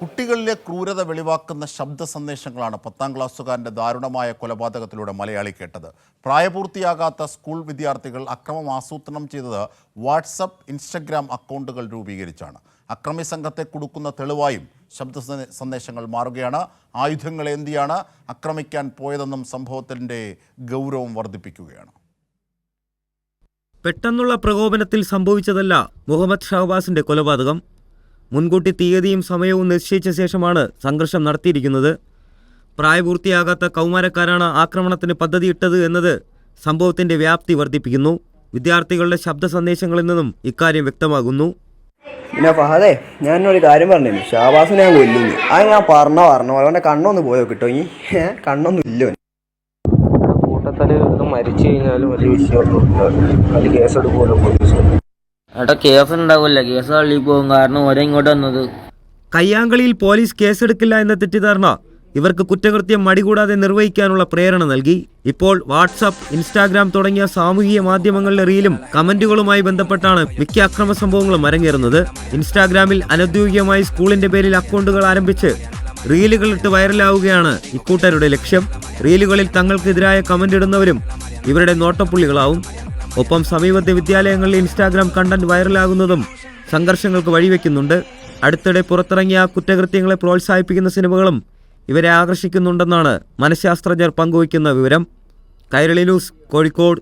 കുട്ടികളിലെ ക്രൂരത വെളിവാക്കുന്ന ശബ്ദ സന്ദേശങ്ങളാണ് പത്താം ക്ലാസ്സുകാരന്റെ ദാരുണമായ കൊലപാതകത്തിലൂടെ മലയാളി കേട്ടത്. പ്രായപൂർത്തിയാകാത്ത സ്കൂൾ വിദ്യാർത്ഥികൾ അക്രമം ആസൂത്രണം ചെയ്തത് വാട്സപ്പ് ഇൻസ്റ്റഗ്രാം അക്കൗണ്ടുകൾ രൂപീകരിച്ചാണ്. അക്രമി സംഘത്തെ കൊടുക്കുന്ന തെളിവായും ശബ്ദ സന്ദേശങ്ങൾ മാറുകയാണ്. ആയുധങ്ങൾ എന്തിയാണ് ആക്രമിക്കാൻ പോയതെന്നും സംഭവത്തിന്റെ ഗൗരവം വർദ്ധിപ്പിക്കുകയാണ്. പെട്ടെന്നുള്ള പ്രകോപനത്തിൽ സംഭവിച്ചതല്ല മുഹമ്മദ് ഷഹബാസിന്റെ കൊലപാതകം. മുൻകൂട്ടി തീയതിയും സമയവും നിശ്ചയിച്ച ശേഷമാണ് സംഘർഷം നടത്തിയിരിക്കുന്നത്. പ്രായപൂർത്തിയാകാത്ത കൗമാരക്കാരാണ് ആക്രമണത്തിന് പദ്ധതിയിട്ടത് എന്നത് സംഭവത്തിന്റെ വ്യാപ്തി വർദ്ധിപ്പിക്കുന്നു. വിദ്യാർത്ഥികളുടെ ശബ്ദ സന്ദേശങ്ങളിൽ നിന്നും ഇക്കാര്യം വ്യക്തമാകുന്നു. പിന്നെ ഫഹദേ ഞാൻ ഒരു കാര്യം പറഞ്ഞു ഷാബാസിനെ ഞാൻ കൊല്ലുന്നു. അത് ഞാൻ പറഞ്ഞ പറഞ്ഞു. അവന്റെ കണ്ണൊന്ന് പോയോ കിട്ടോ? ഈ ഏ, കണ്ണൊന്നും ഇല്ല. കൂട്ടത്തിൽ മരിച്ചു കഴിഞ്ഞാലും വലിയ വിഷയമൊന്നും അത് കേസെടുക്കുമല്ലോ പോലീസ്. എടാ കേസ് ഉണ്ടാവില്ല. കേസ് തള്ളി പോകും കാരണം ഓരോ ഇങ്ങോട്ട് വന്നത്. കയ്യാങ്കളിയിൽ പോലീസ് കേസെടുക്കില്ല എന്ന തെറ്റിദ്ധാരണ ഇവർക്ക് കുറ്റകൃത്യം മടികൂടാതെ നിർവഹിക്കാനുള്ള പ്രേരണ നൽകി. ഇപ്പോൾ വാട്സാപ്പ് ഇൻസ്റ്റാഗ്രാം തുടങ്ങിയ സാമൂഹിക മാധ്യമങ്ങളിലെ റീലും കമന്റുകളുമായി ബന്ധപ്പെട്ടാണ് മിക്ക അക്രമ സംഭവങ്ങളും അരങ്ങേറുന്നത്. ഇൻസ്റ്റാഗ്രാമിൽ അനൌദ്യോഗികമായി സ്കൂളിന്റെ പേരിൽ അക്കൗണ്ടുകൾ ആരംഭിച്ച് റീലുകൾ ഇട്ട് വൈറലാവുകയാണ് ഇക്കൂട്ടരുടെ ലക്ഷ്യം. റീലുകളിൽ തങ്ങൾക്കെതിരായ കമന്റ് ഇടുന്നവരും ഇവരുടെ നോട്ടപ്പുള്ളികളാവും. ഒപ്പം സമീപത്തെ വിദ്യാലയങ്ങളിൽ ഇൻസ്റ്റാഗ്രാം കണ്ടന്റ് വൈറലാകുന്നതും സംഘർഷങ്ങൾക്ക് വഴിവെക്കുന്നുണ്ട്. അടുത്തിടെ പുറത്തിറങ്ങിയ കുറ്റകൃത്യങ്ങളെ പ്രോത്സാഹിപ്പിക്കുന്ന സിനിമകളും ഇവരെ ആകർഷിക്കുന്നുണ്ടെന്നാണ് മനഃശാസ്ത്രജ്ഞർ പങ്കുവയ്ക്കുന്ന വിവരം. കൈരളി ന്യൂസ് കോഴിക്കോട്.